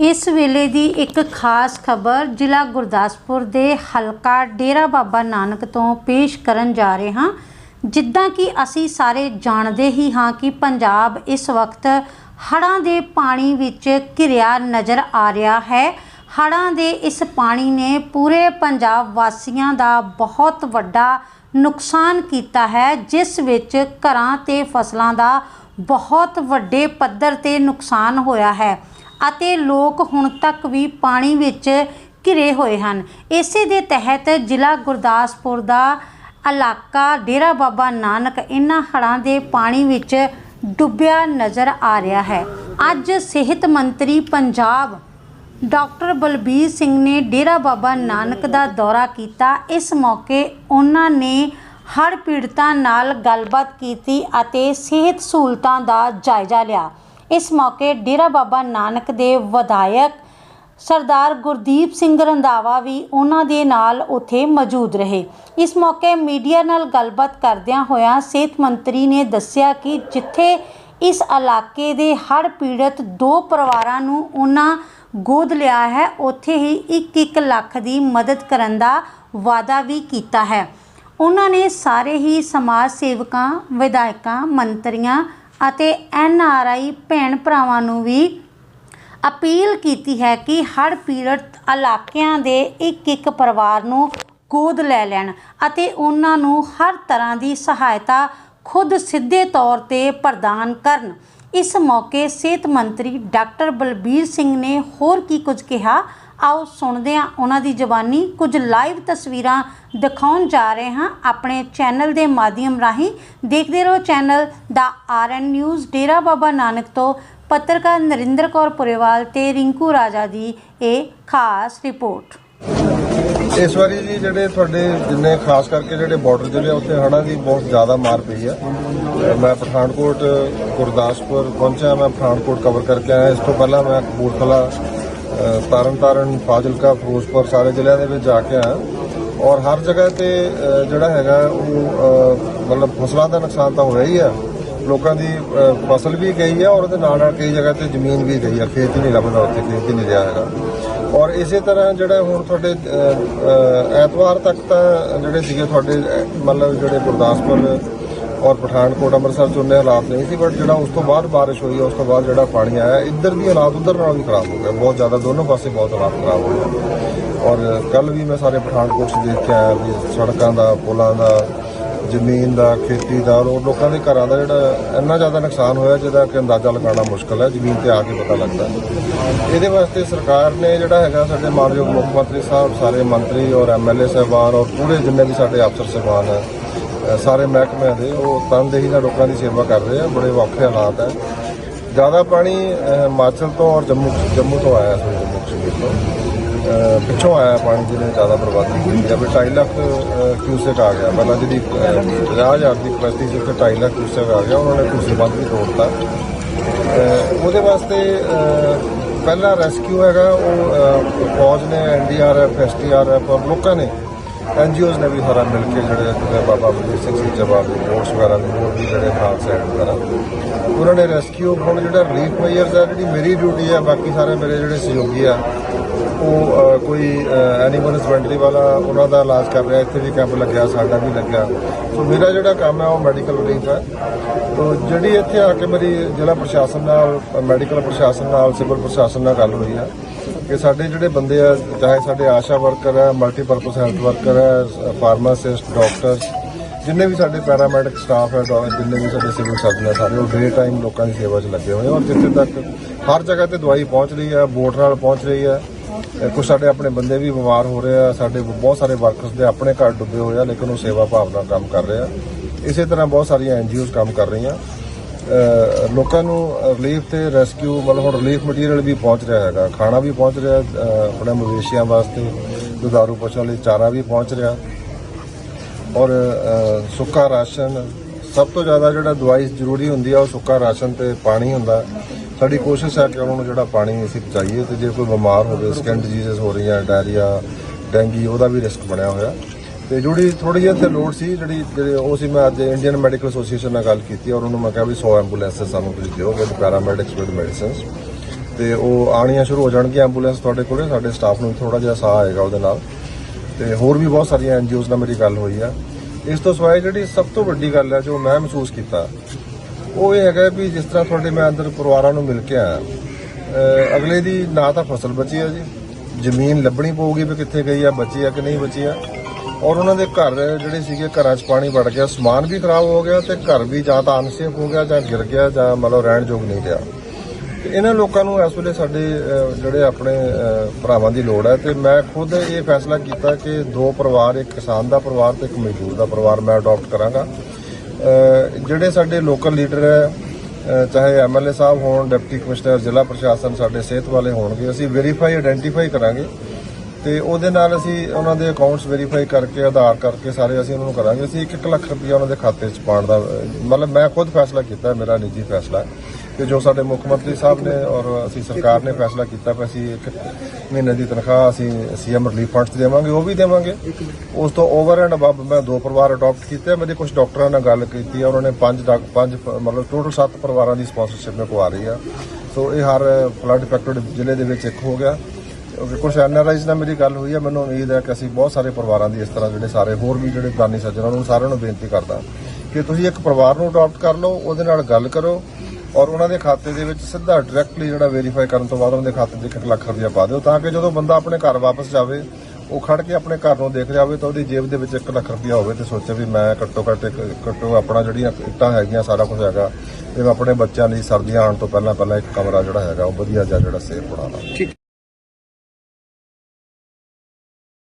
ਇਸ ਵੇਲੇ ਦੀ ਇੱਕ ਖਾਸ ਖਬਰ ਜ਼ਿਲ੍ਹਾ ਗੁਰਦਾਸਪੁਰ ਦੇ ਹਲਕਾ ਡੇਰਾ ਬਾਬਾ ਨਾਨਕ ਤੋਂ ਪੇਸ਼ ਕਰਨ ਜਾ ਰਹੇ ਹਾਂ। ਜਿੱਦਾਂ ਕਿ ਅਸੀਂ ਸਾਰੇ ਜਾਣਦੇ ਹੀ ਹਾਂ ਕਿ ਪੰਜਾਬ ਇਸ ਵਕਤ ਹੜ੍ਹਾਂ ਦੇ ਪਾਣੀ ਵਿੱਚ ਘਿਰਿਆ ਨਜ਼ਰ ਆ ਰਿਹਾ ਹੈ। ਹੜ੍ਹਾਂ ਦੇ ਇਸ ਪਾਣੀ ਨੇ ਪੂਰੇ ਪੰਜਾਬ ਵਾਸੀਆਂ ਦਾ ਬਹੁਤ ਵੱਡਾ ਨੁਕਸਾਨ ਕੀਤਾ ਹੈ, ਜਿਸ ਵਿੱਚ ਘਰਾਂ ਤੇ ਫਸਲਾਂ ਦਾ ਬਹੁਤ ਵੱਡੇ ਪੱਧਰ ਤੇ ਨੁਕਸਾਨ ਹੋਇਆ ਹੈ। ਅਤੇ ਲੋਕ ਹੁਣ ਤੱਕ ਵੀ ਪਾਣੀ ਵਿੱਚ ਘਿਰੇ ਹੋਏ ਹਨ। ਇਸੇ ਦੇ ਤਹਿਤ ਜ਼ਿਲ੍ਹਾ ਗੁਰਦਾਸਪੁਰ ਦਾ ਇਲਾਕਾ ਡੇਰਾ ਬਾਬਾ ਨਾਨਕ ਇਹਨਾਂ ਹੜ੍ਹਾਂ ਦੇ ਪਾਣੀ ਵਿੱਚ ਡੁੱਬਿਆ ਨਜ਼ਰ ਆ ਰਿਹਾ ਹੈ। ਅੱਜ ਸਿਹਤ ਮੰਤਰੀ ਪੰਜਾਬ ਡਾਕਟਰ ਬਲਬੀਰ ਸਿੰਘ ਨੇ ਡੇਰਾ ਬਾਬਾ ਨਾਨਕ ਦਾ ਦੌਰਾ ਕੀਤਾ। ਇਸ ਮੌਕੇ ਉਹਨਾਂ ਨੇ ਹੜ੍ਹ ਪੀੜਤਾਂ ਨਾਲ ਗੱਲਬਾਤ ਕੀਤੀ ਅਤੇ ਸਿਹਤ ਸਹੂਲਤਾਂ ਦਾ ਜਾਇਜ਼ਾ ਲਿਆ। ਇਸ ਮੌਕੇ ਡੇਰਾ ਬਾਬਾ ਨਾਨਕ ਦੇ ਵਿਧਾਇਕ ਸਰਦਾਰ ਗੁਰਦੀਪ ਸਿੰਘ ਰੰਧਾਵਾ ਵੀ ਉਹਨਾਂ ਦੇ ਨਾਲ ਉੱਥੇ ਮੌਜੂਦ ਰਹੇ। ਇਸ ਮੌਕੇ ਮੀਡੀਆ ਨਾਲ ਗੱਲਬਾਤ ਕਰਦਿਆਂ ਹੋਇਆਂ ਸਿਹਤ ਮੰਤਰੀ ਨੇ ਦੱਸਿਆ ਕਿ ਜਿੱਥੇ ਇਸ ਇਲਾਕੇ ਦੇ ਹੜ੍ਹ ਪੀੜਤ ਦੋ ਪਰਿਵਾਰਾਂ ਨੂੰ ਉਹਨਾਂ ਗੋਦ ਲਿਆ ਹੈ, ਉੱਥੇ ਹੀ 1-1 ਲੱਖ ਦੀ ਮਦਦ ਕਰਨ ਦਾ ਵਾਅਦਾ ਵੀ ਕੀਤਾ ਹੈ। ਉਹਨਾਂ ਨੇ ਸਾਰੇ ਹੀ ਸਮਾਜ ਸੇਵਕਾਂ, ਵਿਧਾਇਕਾਂ, ਮੰਤਰੀਆਂ ਅਤੇ ਐਨ ਆਰ ਆਈ ਭੈਣ ਭਰਾਵਾਂ ਨੂੰ ਵੀ ਅਪੀਲ ਕੀਤੀ ਹੈ ਕਿ ਹੜ੍ਹ ਪੀੜਤ ਇਲਾਕਿਆਂ ਦੇ ਇੱਕ ਇੱਕ ਪਰਿਵਾਰ ਨੂੰ ਗੋਦ ਲੈ ਲੈਣ ਅਤੇ ਉਹਨਾਂ ਨੂੰ ਹਰ ਤਰ੍ਹਾਂ ਦੀ ਸਹਾਇਤਾ ਖੁਦ ਸਿੱਧੇ ਤੌਰ ਤੇ ਪ੍ਰਦਾਨ ਕਰਨ। ਇਸ ਮੌਕੇ ਸਿਹਤ ਮੰਤਰੀ ਡਾਕਟਰ ਬਲਬੀਰ ਸਿੰਘ ਨੇ ਹੋਰ ਕੀ ਕੁਝ ਕਿਹਾ? ਆਓ ਸੁਣਦੇ ਹਾਂ ਉਹਨਾਂ ਦੀ ਜ਼ਬਾਨੀ ਕੁਝ ਲਾਈਵ ਤਸਵੀਰਾਂ ਦਿਖਾਉਣ ਜਾ ਰਹੇ ਹਾਂ ਆਪਣੇ ਚੈਨਲ ਦੇ ਮਾਧਿਅਮ ਰਾਹੀਂ। ਦੇਖਦੇ ਰਹੋ ਚੈਨਲ ਦਾ ਆਰਐਨ ਨਿਊਜ਼ ਡੇਰਾ ਬਾਬਾ ਨਾਨਕ ਤੋਂ ਪੱਤਰਕਾਰ ਨਰਿੰਦਰ ਕੌਰ ਪੁਰੇਵਾਲ ਤੇ ਰਿੰਕੂ ਰਾਜਾ ਦੀ ਇਹ ਖਾਸ ਰਿਪੋਰਟ। ਇਸ ਵਾਰੀ ਜੀ ਜਿਹੜੇ ਤੁਹਾਡੇ ਜਿੰਨੇ ਖਾਸ ਕਰਕੇ ਜਿਹੜੇ ਬਾਰਡਰ ਜ਼ਿਲ੍ਹੇ ਆ, ਉੱਥੇ ਹੜ੍ਹਾਂ ਦੀ ਬਹੁਤ ਜ਼ਿਆਦਾ ਮਾਰ ਪਈ ਆ। ਮੈਂ ਪਠਾਨਕੋਟ ਗੁਰਦਾਸਪੁਰ ਪਹੁੰਚਿਆ ਮੈਂ ਪਠਾਨਕੋਟ ਕਵਰ ਕਰਕੇ ਆਇਆ। ਇਸ ਤੋਂ ਪਹਿਲਾਂ ਮੈਂ ਕਪੂਰਥਲਾ ਤਰਨਤਾਰਨ ਫਾਜ਼ਿਲਕਾ, ਫਿਰੋਜ਼ਪੁਰ ਸਾਰੇ ਜ਼ਿਲ੍ਹਿਆਂ ਦੇ ਵਿੱਚ ਜਾ ਕੇ ਆਇਆ। ਔਰ ਹਰ ਜਗ੍ਹਾ ਤੇ ਜਿਹੜਾ ਹੈਗਾ, ਉਹ ਮਤਲਬ ਫਸਲਾਂ ਦਾ ਨੁਕਸਾਨ ਤਾਂ ਹੋਇਆ ਹੀ ਆ। ਲੋਕਾਂ ਦੀ ਫਸਲ ਵੀ ਗਈ ਆ ਔਰ ਉਹਦੇ ਨਾਲ ਨਾਲ ਕਈ ਜਗ੍ਹਾ ਤੇ ਜ਼ਮੀਨ ਵੀ ਗਈ ਆ। ਖੇਤ ਹੀ ਨਹੀਂ ਲੱਭਦਾ ਉੱਥੇ, ਖੇਤ ਹੀ ਨਹੀਂ ਰਿਹਾ ਹੈਗਾ। ਔਰ ਇਸੇ ਤਰ੍ਹਾਂ ਜਿਹੜਾ ਹੁਣ ਤੁਹਾਡੇ ਐਤਵਾਰ ਤੱਕ ਤਾਂ ਜਿਹੜੇ ਸੀਗੇ ਤੁਹਾਡੇ ਮਤਲਬ ਜਿਹੜੇ ਗੁਰਦਾਸਪੁਰ ਔਰ ਪਠਾਨਕੋਟ ਅੰਮ੍ਰਿਤਸਰ ਚ ਉਹਨੇ ਹਾਲਾਤ ਨਹੀਂ ਸੀ ਬਟ ਜਿਹੜਾ ਉਸ ਤੋਂ ਬਾਅਦ ਬਾਰਿਸ਼ ਹੋਈ, ਉਸ ਤੋਂ ਬਾਅਦ ਜਿਹੜਾ ਪਾਣੀ ਆਇਆ, ਇੱਧਰ ਦੀ ਹਾਲਾਤ ਉੱਧਰ ਨਾਲ ਵੀ ਖਰਾਬ ਹੋ ਗਏ। ਬਹੁਤ ਜ਼ਿਆਦਾ ਦੋਨੋਂ ਪਾਸੇ ਬਹੁਤ ਹਾਲਾਤ ਖਰਾਬ ਹੋ ਗਏ। ਔਰ ਕੱਲ ਵੀ ਮੈਂ ਸਾਰੇ ਪਠਾਨਕੋਟ ਚ ਦੇਖਿਆ ਵੀ ਸੜਕਾਂ ਦਾ, ਪੁਲਾਂ ਦਾ, ਜ਼ਮੀਨ ਦਾ, ਖੇਤੀ ਦਾ, ਔਰ ਲੋਕਾਂ ਦੇ ਘਰਾਂ ਦਾ ਜਿਹੜਾ ਇੰਨਾ ਜ਼ਿਆਦਾ ਨੁਕਸਾਨ ਹੋਇਆ, ਜਿਹਦਾ ਕਿ ਅੰਦਾਜ਼ਾ ਲਗਾਉਣਾ ਮੁਸ਼ਕਲ ਹੈ, ਜ਼ਮੀਨ ਤੇ ਆ ਕੇ ਪਤਾ ਲੱਗਦਾ ਇਹਦੇ ਵਾਸਤੇ ਸਰਕਾਰ ਨੇ ਜਿਹੜਾ ਹੈਗਾ ਸਾਡੇ ਮਾਨਯੋਗ ਮੁੱਖ ਮੰਤਰੀ ਸਾਹਿਬ, ਸਾਰੇ ਮੰਤਰੀ ਔਰ ਐਮਐਲਏ ਸਾਹਿਬਾਨ ਔਰ ਪੂਰੇ ਜਿੰਨੇ ਵੀ ਸਾਡੇ ਅਫਸਰ ਸਾਹਿਬਾਨ ਹੈ ਸਾਰੇ ਮਹਿਕਮਿਆਂ ਦੇ, ਉਹ ਤਨਦੇਹੀ ਨਾਲ ਲੋਕਾਂ ਦੀ ਸੇਵਾ ਕਰ ਰਹੇ ਆ, ਬੜੇ ਔਖੇ ਹਾਲਾਤ ਹੈ ਜ਼ਿਆਦਾ ਪਾਣੀ ਹਿਮਾਚਲ ਤੋਂ ਔਰ ਜੰਮੂ ਜੰਮੂ ਤੋਂ ਆਇਆ ਸੀ, ਜੰਮੂ ਕਸ਼ਮੀਰ ਤੋਂ। ਪਿੱਛੋਂ ਆਇਆ ਪਾਣੀ ਜਿਹਨੇ ਜ਼ਿਆਦਾ ਬਰਬਾਦੀ ਕੀਤੀ ਹੈ ਵੀ 2.5 ਲੱਖ ਕਿਊਸੈਕ ਆ ਗਿਆ। ਪਹਿਲਾਂ ਜਿਹੜੀ 50000 ਦੀ ਕਪੈਸਿਟੀ ਸੀ, ਉੱਥੇ 2.5 ਲੱਖ ਕਿਊਸੈਕ ਆ ਗਿਆ, ਉਹਨਾਂ ਨੇ ਕੁਝ ਬੰਦ ਵੀ ਤੋੜਤਾ। ਅਹ ਉਹਦੇ ਵਾਸਤੇ ਪਹਿਲਾ ਰੈਸਕਿਊ ਹੈਗਾ, ਉਹ ਫੌਜ ਨੇ ਐਨਡੀਆਰਐਫ ਐਸਟੀਆਰਐਫ ਔਰ ਲੋਕਾਂ ਨੇ ਐਨਜੀਓਜ਼ ਨੇ ਵੀ ਸਾਰਾ ਮਿਲ ਕੇ ਜਿਹੜੇ ਜਿਵੇਂ ਬਾਬਾ ਬਲਵੀਰ ਸਿੰਘ ਜੀ ਜਵਾਬ ਫੋਰਸ ਵਗੈਰਾ ਦੇ ਹੋਰ ਵੀ ਜਿਹੜੇ ਖਾਲਸਾ ਐਡ ਵਗੈਰਾ ਉਹਨਾਂ ਨੇ ਰੈਸਕਿਊ ਹੁਣ ਜਿਹੜਾ ਰਿਲੀਫ ਮੇਜਰਸ ਆ, ਜਿਹੜੀ ਮੇਰੀ ਡਿਊਟੀ ਆ, ਬਾਕੀ ਸਾਰੇ ਮੇਰੇ ਜਿਹੜੇ ਸਹਿਯੋਗੀ ਆ, ਉਹ ਕੋਈ ਐਨੀਮਲ ਹਸਬੈਂਡਰੀ ਵਾਲਾ ਉਹਨਾਂ ਦਾ ਇਲਾਜ ਕਰ ਰਿਹਾ, ਇੱਥੇ ਵੀ ਕੈਂਪ ਲੱਗਿਆ, ਸਾਡਾ ਵੀ ਲੱਗਿਆ। ਸੋ ਮੇਰਾ ਜਿਹੜਾ ਕੰਮ ਹੈ ਉਹ ਮੈਡੀਕਲ ਰਿਲੀਫ ਹੈ ਤੋ ਜਿਹੜੀ ਇੱਥੇ ਆ ਕੇ ਮੇਰੀ ਜ਼ਿਲ੍ਹਾ ਪ੍ਰਸ਼ਾਸਨ ਨਾਲ ਮੈਡੀਕਲ ਪ੍ਰਸ਼ਾਸਨ ਨਾਲ ਸਿਵਲ ਪ੍ਰਸ਼ਾਸਨ ਨਾਲ ਗੱਲ ਹੋਈ ਆ। ਕਿ ਸਾਡੇ ਜਿਹੜੇ ਬੰਦੇ ਆ, ਚਾਹੇ ਸਾਡੇ ਆਸ਼ਾ ਵਰਕਰ ਹੈ ਮਲਟੀਪਰਪਸ ਹੈਲਥ ਵਰਕਰ ਹੈ ਫਾਰਮਾਸਿਸਟ ਡਾਕਟਰ ਜਿੰਨੇ ਵੀ ਸਾਡੇ ਪੈਰਾਮੈਡਿਕ ਸਟਾਫ ਹੈ ਜਿੰਨੇ ਵੀ ਸਾਡੇ ਸਿਵਲ ਸਰਜਨ ਹੈ ਸਾਰੇ ਉਹ ਡੇ ਟਾਈਮ ਲੋਕਾਂ ਦੀ ਸੇਵਾ 'ਚ ਲੱਗੇ ਹੋਏ ਔਰ ਜਿੱਥੇ ਤੱਕ ਹਰ ਜਗ੍ਹਾ ਤੇ ਦਵਾਈ ਪਹੁੰਚ ਰਹੀ ਹੈ ਬੋਟ ਨਾਲ ਪਹੁੰਚ ਰਹੀ ਹੈ ਕੁਝ ਸਾਡੇ ਆਪਣੇ ਬੰਦੇ ਵੀ ਬਿਮਾਰ ਹੋ ਰਹੇ ਆ, ਸਾਡੇ ਬਹੁਤ ਸਾਰੇ ਵਰਕਰਸ ਦੇ ਆਪਣੇ ਘਰ ਡੁੱਬੇ ਹੋਏ ਆ, ਲੇਕਿਨ ਉਹ ਸੇਵਾ ਭਾਵ ਨਾਲ ਕੰਮ ਕਰ ਰਹੇ ਆ। ਇਸੇ ਤਰ੍ਹਾਂ ਬਹੁਤ ਸਾਰੀਆਂ ਐਨਜੀਓਜ਼ ਕੰਮ ਕਰ ਰਹੀਆਂ। ਲੋਕਾਂ ਨੂੰ ਰਿਲੀਫ ਤੇ ਰੈਸਕਿਊ ਮਤਲਬ ਹੁਣ ਰਿਲੀਫ ਮਟੀਰੀਅਲ ਵੀ ਪਹੁੰਚ ਰਿਹਾ ਹੈਗਾ। ਖਾਣਾ ਵੀ ਪਹੁੰਚ ਰਿਹਾ ਆਪਣੇ ਮਵੇਸ਼ੀਆਂ ਵਾਸਤੇ ਦੁਧਾਰੂ ਪਸ਼ੂਆਂ ਲਈ ਚਾਰਾ ਵੀ ਪਹੁੰਚ ਰਿਹਾ। ਔਰ ਸੁੱਕਾ ਰਾਸ਼ਨ, ਸਭ ਤੋਂ ਜ਼ਿਆਦਾ ਜਿਹੜਾ ਦਵਾਈ ਜ਼ਰੂਰੀ ਹੁੰਦੀ ਆ, ਉਹ ਸੁੱਕਾ ਰਾਸ਼ਨ ਤੇ ਪਾਣੀ ਹੁੰਦਾ। ਸਾਡੀ ਕੋਸ਼ਿਸ਼ ਹੈ ਕਿ ਉਹਨਾਂ ਨੂੰ ਜਿਹੜਾ ਪਾਣੀ ਅਸੀਂ ਪਹੁੰਚਾਈਏ ਤੇ ਜੇ ਕੋਈ ਬਿਮਾਰ ਹੋਵੇ ਸਕਿਨ ਡਿਜ਼ੀਜ਼ਸ ਹੋ ਰਹੀਆਂ ਡਾਇਰੀਆ ਡੈਂਗੀ ਉਹਦਾ ਵੀ ਰਿਸਕ ਬਣਿਆ ਹੋਇਆ। ਤੇ ਜਿਹੜੀ ਥੋੜੀ ਜਿਹੀ ਇੱਥੇ ਲੋਡ ਸੀ, ਜਿਹੜੀ ਜਿਹੜੇ ਉਹ ਸੀ, ਮੈਂ ਅੱਜ ਇੰਡੀਅਨ ਮੈਡੀਕਲ ਐਸੋਸੀਏਸ਼ਨ ਨਾਲ ਗੱਲ ਕੀਤੀ ਔਰ ਉਹਨੂੰ ਮੈਂ ਕਿਹਾ ਵੀ 100 ਐਂਬੂਲੈਂਸ ਸਾਨੂੰ ਤੁਸੀਂ ਦਿਓ ਵਿਦ ਪੈਰਾਮੈਡਿਕਸ ਵਿਦ ਮੈਡੀਸਿਨਸ ਤੇ ਉਹ ਆਣੀਆਂ ਸ਼ੁਰੂ ਹੋ ਜਾਣਗੀਆਂ ਐਂਬੂਲੈਂਸ ਤੁਹਾਡੇ ਕੋਲੇ, ਸਾਡੇ ਸਟਾਫ ਨੂੰ ਵੀ ਥੋੜਾ ਜਿਹਾ ਸਾਹ ਆਏਗਾ ਉਹਦੇ ਨਾਲ। ਤੇ ਹੋਰ ਵੀ ਬਹੁਤ ਸਾਰੀਆਂ ਐਨਜੀਓਜ਼ ਨਾਲ ਮੇਰੀ ਗੱਲ ਹੋਈ ਆ। ਇਸ ਤੋਂ ਸਿਵਾਏ ਜਿਹੜੀ ਸਭ ਤੋਂ ਵੱਡੀ ਗੱਲ ਹੈ ਜੋ ਮੈਂ ਮਹਿਸੂਸ ਕੀਤਾ, ਉਹ ਇਹ ਹੈਗਾ ਵੀ ਜਿਸ ਤਰ੍ਹਾਂ ਤੁਹਾਡੇ ਮੈਂ ਅੰਦਰ ਪਰਿਵਾਰਾਂ ਨੂੰ ਮਿਲ ਕੇ ਆਇਆ ਅਗਲੇ ਦੀ ਨਾ ਤਾਂ ਫਸਲ ਬਚੀ ਆ ਜੀ, ਜ਼ਮੀਨ ਲੱਭਣੀ ਪਊਗੀ ਵੀ ਕਿੱਥੇ ਗਈ ਆ, ਬਚੀ ਆ ਕਿ ਨਹੀਂ ਬਚੀ ਆ। ਔਰ ਉਹਨਾਂ ਦੇ ਘਰ ਜਿਹੜੇ ਸੀਗੇ ਘਰਾਂ 'ਚ ਪਾਣੀ ਵੜ ਗਿਆ ਸਮਾਨ ਵੀ ਖਰਾਬ ਹੋ ਗਿਆ ਤੇ ਘਰ ਵੀ ਜਾਂ ਤਾਂ ਅਨਸੇਫ ਹੋ ਗਿਆ ਜਾਂ ਗਿਰ ਗਿਆ ਜਾਂ ਮਤਲਬ ਰਹਿਣ ਯੋਗ ਨਹੀਂ ਰਿਹਾ। ਤੇ ਇਹਨਾਂ ਲੋਕਾਂ ਨੂੰ ਇਸ ਵੇਲੇ ਸਾਡੇ ਜਿਹੜੇ ਆਪਣੇ ਭਰਾਵਾਂ ਦੀ ਲੋੜ ਹੈ ਤੇ ਮੈਂ ਖੁਦ ਇਹ ਫੈਸਲਾ ਕੀਤਾ ਕਿ ਦੋ ਪਰਿਵਾਰ ਇੱਕ ਕਿਸਾਨ ਦਾ ਪਰਿਵਾਰ ਤੇ ਇੱਕ ਮਜ਼ਦੂਰ ਦਾ ਪਰਿਵਾਰ ਮੈਂ ਅਡਾਪਟ ਕਰਾਂਗਾ। ਜਿਹੜੇ ਸਾਡੇ ਲੋਕਲ ਲੀਡਰ ਹੈ ਅਹ, ਚਾਹੇ ਐਮਐਲਏ ਸਾਹਿਬ ਹੋਣ ਡਿਪਟੀ ਕਮਿਸ਼ਨਰ ਜ਼ਿਲ੍ਹਾ ਪ੍ਰਸ਼ਾਸਨ ਸਾਡੇ ਸਿਹਤ ਵਾਲੇ ਹੋਣਗੇ ਅਸੀਂ ਵੈਰੀਫਾਈ ਆਇਡੈਂਟੀਫਾਈ ਕਰਾਂਗੇ ਤੇ ਉਹਦੇ ਨਾਲ ਅਸੀਂ ਉਹਨਾਂ ਦੇ ਅਕਾਊਂਟਸ ਵੈਰੀਫਾਈ ਕਰਕੇ, ਆਧਾਰ ਕਰਕੇ ਸਾਰੇ ਅਸੀਂ ਉਹਨਾਂ ਨੂੰ ਕਰਾਂਗੇ। ਅਸੀਂ 1-1 ਲੱਖ ਰੁਪਇਆ ਉਹਨਾਂ ਦੇ ਖਾਤੇ 'ਚ ਪਾਉਣ ਦਾ, ਮਤਲਬ ਮੈਂ ਖੁਦ ਫੈਸਲਾ ਕੀਤਾ, ਮੇਰਾ ਨਿੱਜੀ ਫੈਸਲਾ ਹੈ ਕਿ ਜੋ ਸਾਡੇ ਮੁੱਖ ਮੰਤਰੀ ਸਾਹਿਬ ਨੇ ਔਰ ਅਸੀਂ ਸਰਕਾਰ ਨੇ ਫੈਸਲਾ ਕੀਤਾ ਕਿ ਅਸੀਂ ਇੱਕ ਮਹੀਨੇ ਦੀ ਤਨਖਾਹ ਅਸੀਂ ਸੀਐਮ ਰਿਲੀਫ ਫੰਡ 'ਚ ਦੇਵਾਂਗੇ, ਉਹ ਵੀ ਦੇਵਾਂਗੇ। ਉਸ ਤੋਂ ਓਵਰ ਐਂਡ ਅਬਵ ਮੈਂ ਦੋ ਪਰਿਵਾਰ ਅਡਾਪਟ ਕੀਤੇ, ਮੇਰੇ ਕੁਝ ਡਾਕਟਰਾਂ ਨਾਲ ਗੱਲ ਕੀਤੀ ਹੈ ਉਹਨਾਂ ਨੇ ਪੰਜ ਡਾਕ- ਪੰਜ ਮਤਲਬ ਟੋਟਲ 7 ਪਰਿਵਾਰਾਂ ਦੀ ਸਪਾਂਸਰਸ਼ਿਪ ਮੈਂ ਪਵਾ ਰਹੀ ਆ। ਸੋ ਇਹ ਹਰ ਫਲੱਡ ਇਫੈਕਟਡ ਜ਼ਿਲ੍ਹੇ ਦੇ ਵਿੱਚ ਇੱਕ ਹੋ ਗਿਆ। ਕੁਝ ਐਨਆਰਆਈਜ਼ ਨਾਲ ਮੇਰੀ ਗੱਲ ਹੋਈ ਹੈ ਮੈਨੂੰ ਉਮੀਦ ਹੈ ਕਿ ਅਸੀਂ ਬਹੁਤ ਸਾਰੇ ਪਰਿਵਾਰਾਂ ਦੀ ਇਸ ਤਰ੍ਹਾਂ ਜਿਹੜੇ ਸਾਰੇ ਹੋਰ ਵੀ ਜਿਹੜੇ ਦਾਨੀ ਸੱਜਣਾਂ ਨੂੰ ਸਾਰਿਆਂ ਨੂੰ ਬੇਨਤੀ ਕਰਦਾ ਕਿ ਤੁਸੀਂ ਇੱਕ ਪਰਿਵਾਰ ਨੂੰ ਅਡਾਪਟ ਕਰ ਲਓ, ਉਹਦੇ ਨਾਲ ਗੱਲ ਕਰੋ ਔਰ ਉਹਨਾਂ ਦੇ ਖਾਤੇ ਦੇ ਵਿੱਚ ਸਿੱਧਾ ਡਾਇਰੈਕਟਲੀ ਜਿਹੜਾ ਵੈਰੀਫਾਈ ਕਰਨ ਤੋਂ ਬਾਅਦ ਉਹਨਾਂ ਦੇ ਖਾਤੇ 'ਚ 1 ਲੱਖ ਰੁਪਇਆ ਪਾ ਦਿਓ ਤਾਂ ਕਿ ਜਦੋਂ ਬੰਦਾ ਆਪਣੇ ਘਰ ਵਾਪਸ ਜਾਵੇ, ਉਹ ਖੜ ਕੇ ਆਪਣੇ ਘਰ ਨੂੰ ਦੇਖ ਜਾਵੇ ਤਾਂ ਉਹਦੀ ਜੇਬ ਦੇ ਵਿੱਚ 1 ਲੱਖ ਰੁਪਇਆ ਹੋਵੇ ਤੇ ਸੋਚੇ ਵੀ ਮੈਂ ਘੱਟੋ ਘੱਟ ਇੱਕ, ਘੱਟੋ ਆਪਣਾ ਜਿਹੜੀਆਂ ਇੱਟਾਂ ਹੈਗੀਆਂ, ਸਾਰਾ ਕੁਝ ਹੈਗਾ ਇਹ ਆਪਣੇ ਬੱਚਿਆਂ ਲਈ ਸਰਦੀਆਂ ਆਉਣ ਤੋਂ ਪਹਿਲਾਂ ਪਹਿਲਾਂ ਇੱਕ ਕਮਰਾ ਜਿਹੜਾ ਹੈਗਾ, ਉਹ ਵਧੀਆ ਜਿਹਾ ਜਿਹੜਾ ਸੇਫ ਬਣਾਉਣਾ